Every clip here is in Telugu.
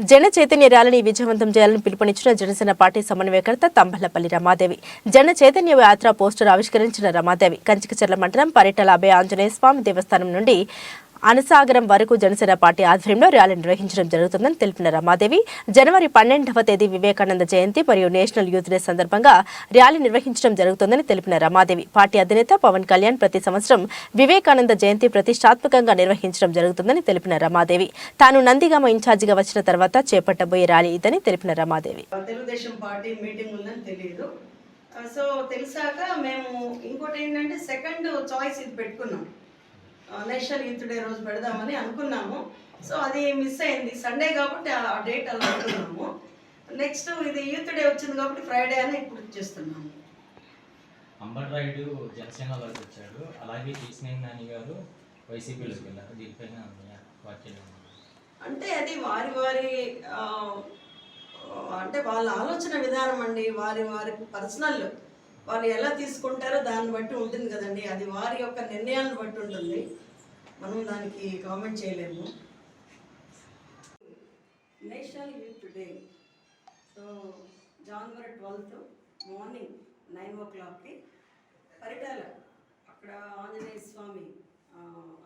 జన చైతన్య ర్యాలీని విజయవంతం చేయాలని పిలుపునిచ్చిన జనసేన పార్టీ సమన్వయకర్త తంబలపల్లి రమాదేవి. జన చైతన్య యాత్ర పోస్టర్ ఆవిష్కరించిన రమాదేవి. కంచికచర్ల మండలం పరిటల అభయ ఆంజనేయ స్వామి దేవస్థానం నుండి అనసాగరం వరకు జనసేన పార్టీ ఆధ్వర్యంలో ర్యాలీ నిర్వహించడం జరుగుతుందని తెలిపిన రమాదేవి జనవరి పన్నెండవ తేదీ వివేకానంద జయంతి మరియు నేషనల్ యూత్ డే సందర్భంగా ర్యాలీ నిర్వహించడం జరుగుతుందని తెలిపిన రమాదేవి పార్టీ అధినేత పవన్ కళ్యాణ్ ప్రతి సంవత్సరం వివేకానంద జయంతి ప్రతిష్టాత్మకంగా నిర్వహించడం జరుగుతుందని తెలిపిన రమాదేవి. తాను నందిగామ ఇన్ఛార్జిగా వచ్చిన తర్వాత చేపట్టబోయే ర్యాలీ ఇదని తెలిపిన రమాదేవి. తెలుగుదేశం పార్టీ మీటింగ్ ఉందని తెలియదు సో తెలిసాక మేము ఇంకోటి ఏంటంటే సెకండ్ చాయిస్ ఇది పెట్టుకున్నాం. ఆ, నేషనల్ యూత్ డే రోజు పెడదామని అనుకున్నాము. సో అది మిస్ అయింది. సండే కాబట్టి ఆ డేట్ అలా అనుకున్నాము. నెక్స్ట్ ఇది యూత్ డే వచ్చింది కాబట్టి ఫ్రైడే అని ఇప్పుడు చేస్తున్నాము. అంబర్ రాయుడు జనసేనలోకి వచ్చాడు అలాగే తీసిన నాని గారు వైసీపీలోకి వెళ్ళారు. దీనిపైన? అంటే అది వారి వారి అంటే వాళ్ళ ఆలోచన విధానం అండి. వారి వారి పర్సనల్ వాళ్ళు ఎలా తీసుకుంటారో దాన్ని బట్టి ఉంటుంది కదండి. అది వారి యొక్క నిర్ణయాలను బట్టి ఉంటుంది. మనం దానికి కామెంట్ చేయలేము. National youth day. So January twelfth morning nine o క్లాక్కి పరిటాల అక్కడ ఆంజనేయ స్వామి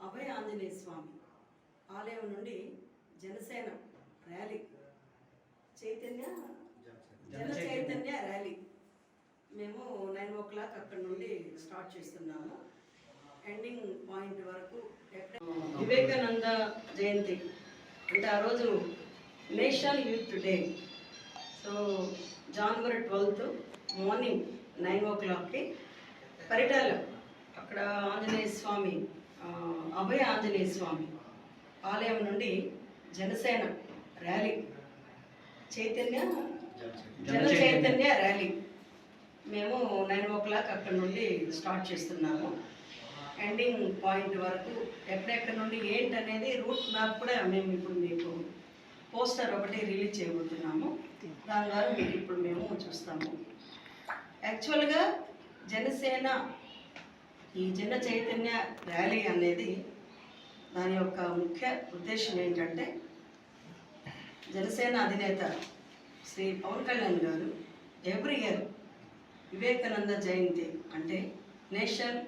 అభయ ఆంజనేయ స్వామి ఆలయం నుండి జనసేన ర్యాలీ. చైతన్య జన చైతన్య. ర్యాలీ. మేము నైన్ ఓ క్లాక్ అక్కడ నుండి స్టార్ట్ చేస్తున్నాము. ఎండింగ్ పాయింట్ వరకు వివేకానంద జయంతి. అంటే ఆ రోజు national youth day. So January twelfth morning nine o క్లాక్కి పరిటాల అక్కడ ఆంజనేయ స్వామి అభయ ఆంజనేయ స్వామి ఆలయం నుండి జనసేన ర్యాలీ. చైతన్య జన చైతన్య ర్యాలీ. మేము నైన్ ఓ క్లాక్ అక్కడ నుండి స్టార్ట్ చేస్తున్నాము. ఎండింగ్ పాయింట్ వరకు ఎక్కడెక్కడ నుండి ఏంటనేది రూట్ మ్యాప్ కూడా మేము ఇప్పుడు మీకు పోస్టర్ ఒకటి రిలీజ్ చేయబోతున్నాము. దాని ద్వారా మీకు ఇప్పుడు మేము చూస్తాము. యాక్చువల్గా జనసేన ఈ జన చైతన్య ర్యాలీ అనేది దాని యొక్క ముఖ్య ఉద్దేశం ఏంటంటే జనసేన అధినేత శ్రీ పవన్ కళ్యాణ్ గారు ఎవ్రీ ఇయర్ వివేకానంద జయంతి అంటే నేషనల్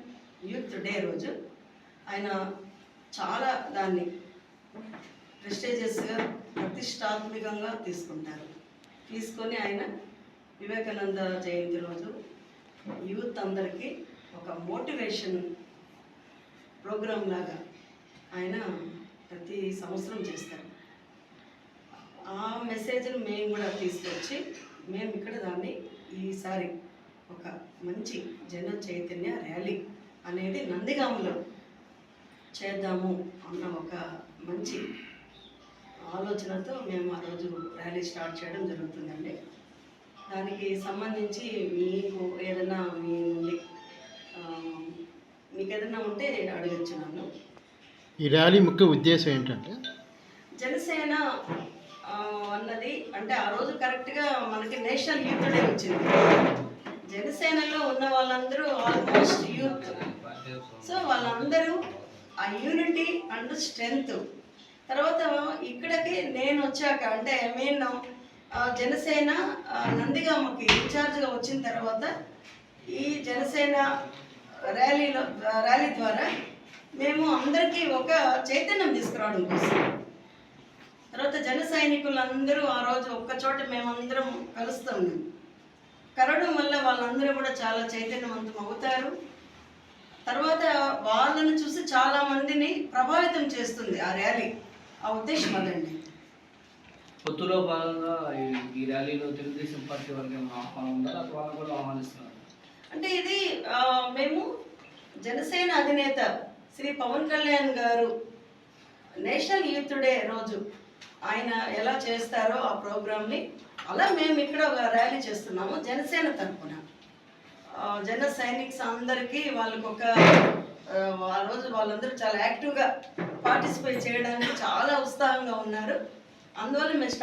యూత్ డే రోజు. ఆయన చాలా దాన్ని ప్రెస్టేజియస్గా ప్రతిష్టాత్మకంగా తీసుకుంటారు. తీసుకొని ఆయన వివేకానంద జయంతి రోజు యూత్ అందరికీ ఒక మోటివేషన్ ప్రోగ్రామ్ లాగా ఆయన ప్రతి సంవత్సరం చేస్తారు. ఆ మెసేజ్ని మేము కూడా తీసుకొచ్చి మేము ఇక్కడ దాన్ని ఈసారి ఒక మంచి జన చైతన్య ర్యాలీ నందిగామలో చేద్దాము అన్న ఒక మంచి ఆలోచనతో మేము ఆ రోజు ర్యాలీ స్టార్ట్ చేయడం జరుగుతుందండి. దానికి సంబంధించి మీకు ఏదైనా మీ నుండి మీకు ఏదైనా ఉంటే అడగచ్చు నన్ను. ఈ ర్యాలీ ముఖ్య ఉద్దేశం ఏంటంటే? జనసేన అన్నది అంటే ఆ రోజు కరెక్ట్గా మనకి నేషనల్ యూత్ డే వచ్చింది. జనసేనలో ఉన్న వాళ్ళందరూ ఆల్మోస్ట్ యూత్. సో వాళ్ళందరూ ఆ యూనిటీ అండ్ స్ట్రెంగ్త్ తర్వాత ఇక్కడికి నేను వచ్చాక అంటే మెయిన్ జనసేన నందిగామకి ఇన్ఛార్జ్గా వచ్చిన తర్వాత ఈ జనసేన ర్యాలీలో ర్యాలీ ద్వారా మేము అందరికీ ఒక చైతన్యం తీసుకురావడం కోసం. తర్వాత జన సైనికులందరూ ఆ రోజు ఒక్కచోట మేమందరం కలుస్తాం. కలవడం వల్ల వాళ్ళందరూ కూడా చాలా చైతన్యవంతం అవుతారు తర్వాత వాళ్ళని చూసి చాలా మందిని ప్రభావితం చేస్తుంది ఆ ర్యాలీ. ఆ ఉద్దేశం అదండి. పొత్తులో భాగంగా ఈ- ర్యాలీలో తెలుగుదేశం పార్టీ వారికి ఆహ్వానం లేకపోతే వాళ్ళని కూడా ఆహ్వానిస్తున్నారు. అంటే ఇది మేము జనసేన అధినేత శ్రీ పవన్ కళ్యాణ్ గారు నేషనల్ యూత్ డే రోజు ఆయన ఎలా చేస్తారో ఆ ప్రోగ్రామ్ని అలా మేము ఇక్కడ ఒక ర్యాలీ చేస్తున్నాము జనసేన తరఫున. జన సైనిక్స్ అందరికీ వాళ్ళకి ఒక ఆ రోజు వాళ్ళందరూ చాలా యాక్టివ్గా పార్టిసిపేట్ చేయడానికి చాలా ఉత్సాహంగా ఉన్నారు. అందువల్ల మేము